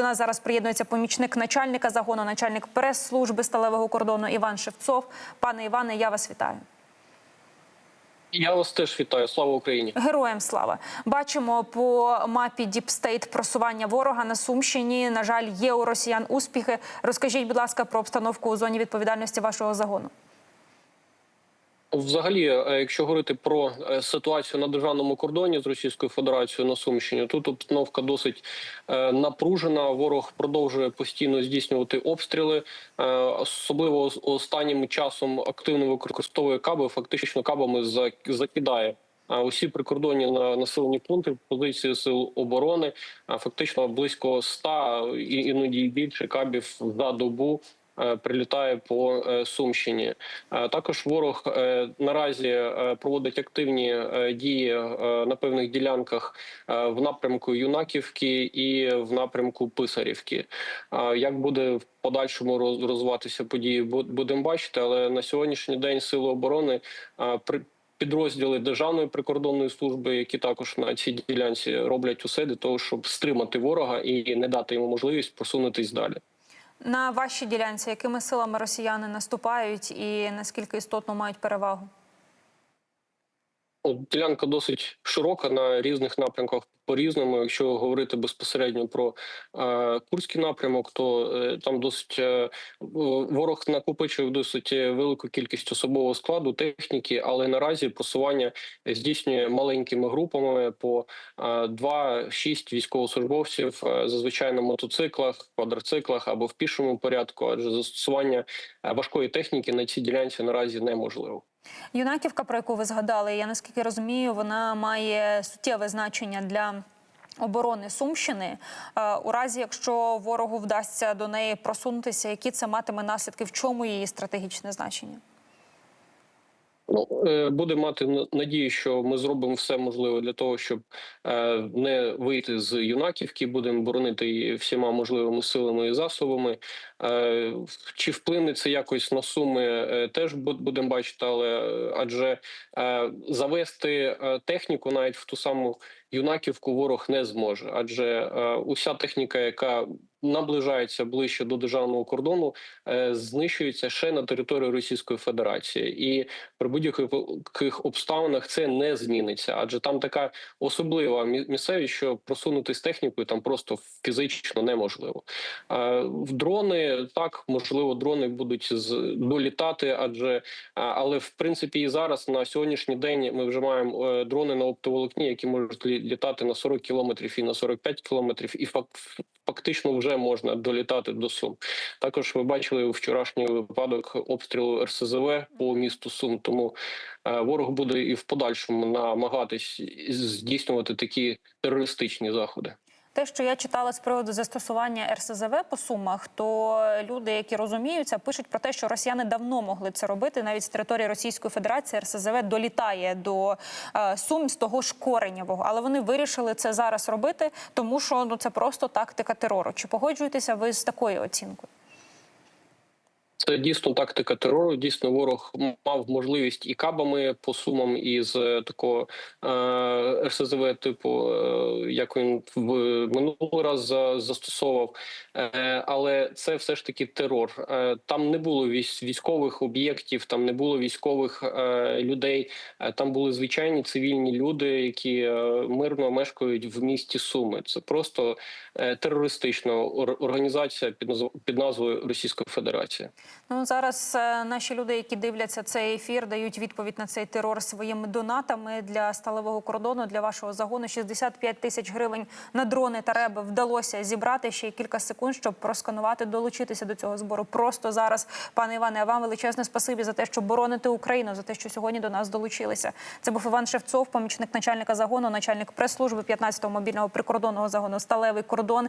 До нас зараз приєднується помічник начальника загону, начальник прес-служби сталевого кордону Іван Шевцов. Пане Іване, я вас вітаю. Я вас теж вітаю. Слава Україні. Героям слава бачимо по мапі Діпстейт просування ворога на Сумщині. На жаль, є у росіян успіхи. Розкажіть, будь ласка, про обстановку у зоні відповідальності вашого загону. Взагалі, е, якщо говорити про е, ситуацію на державному кордоні з Російською Федерацією на Сумщині, тут обстановка досить е, напружена. Ворог продовжує постійно здійснювати обстріли, особливо останнім часом активно використовує каби. Фактично кабами закидає. А усі прикордонні на населені пункти позиції сил оборони фактично близько ста іноді більше кабів за добу прилітає по е, Сумщині. Е, Також ворог е, наразі е, проводить активні е, дії е, на певних ділянках е, в напрямку Юнаківки і в напрямку Писарівки. Е, Як буде в подальшому роз- розвиватися події, бу- будемо бачити. Але на сьогоднішній день сили оборони е, при підрозділи Державної прикордонної служби, які також на цій ділянці роблять усе для того, щоб стримати ворога і не дати йому можливість просунутись далі. На вашій ділянці якими силами росіяни наступають і наскільки істотно мають перевагу? Ну, Ділянка досить широка на різних напрямках по-різному. Якщо говорити безпосередньо про е, Курський напрямок, то е, там досить е, ворог накопичив досить велику кількість особового складу, техніки, але наразі просування здійснює маленькими групами по е, 2-6 військовослужбовців, е, зазвичай на мотоциклах, квадроциклах або в пішому порядку, адже застосування е, важкої техніки на цій ділянці наразі неможливо. Юнаківка, про яку ви згадали, я наскільки розумію, вона має суттєве значення для оборони Сумщини. Е, У разі, якщо ворогу вдасться до неї просунутися, які це матиме наслідки, в чому її стратегічне значення? Ну е, буде мати надію, що ми зробимо все можливе для того, щоб е, не вийти з юнаківки. Будемо боронити всіма можливими силами і засобами. Е, Чи вплине це якось на суми, теж будемо бачити, але адже завести техніку навіть в ту саму юнаківку ворог не зможе, адже е, уся техніка, яка наближається ближче до державного кордону, е, знищується ще на території Російської Федерації, і при будь-яких обставинах це не зміниться, адже там така особлива мі- місцевість, що просунути з технікою там просто фізично неможливо. Е, В дрони так можливо, дрони будуть з долітати, адже але в принципі і зараз на сьогоднішній день ми вже маємо дрони на оптоволокні, які можуть літати на 40 кілометрів і на 45 кілометрів, і фак- фактично вже можна долітати до Сум. Також ви бачили вчорашній випадок обстрілу РСЗВ по місту Сум. Тому е, ворог буде і в подальшому намагатись здійснювати такі терористичні заходи. Те, що я читала з приводу застосування РСЗВ по сумах, то люди, які розуміються, пишуть про те, що росіяни давно могли це робити. Навіть з території Російської Федерації РСЗВ долітає до е, сум з того ж коренєвого, але вони вирішили це зараз робити, тому що ну це просто тактика терору. Чи погоджуєтеся ви з такою оцінкою? Це дійсно тактика терору. Дійсно, ворог мав можливість і кабами по сумам, і з е, такого е, РСЗВ, типу, е, як він в минулий раз за- застосовував. Е, але це все ж таки терор. Е, там не було військ- військових об'єктів, там не було військових е, людей. Е, там були звичайні цивільні люди, які е, мирно мешкають в місті Суми. Це просто е, терористична організація під назв- під назвою Російська Федерація. Ну зараз е, наші люди, які дивляться цей ефір, дають відповідь на цей терор своїми донатами для сталевого кордону для вашого загону. 65 тисяч гривень на дрони та реби вдалося зібрати ще кілька секунд, щоб просканувати, долучитися до цього збору. Просто зараз, пане Іване, а вам величезне спасибі за те, що бороните Україну, за те, що сьогодні до нас долучилися. Це був Іван Шевцов, помічник начальника загону, начальник прес-служби 15-го мобільного прикордонного загону Сталевий кордон.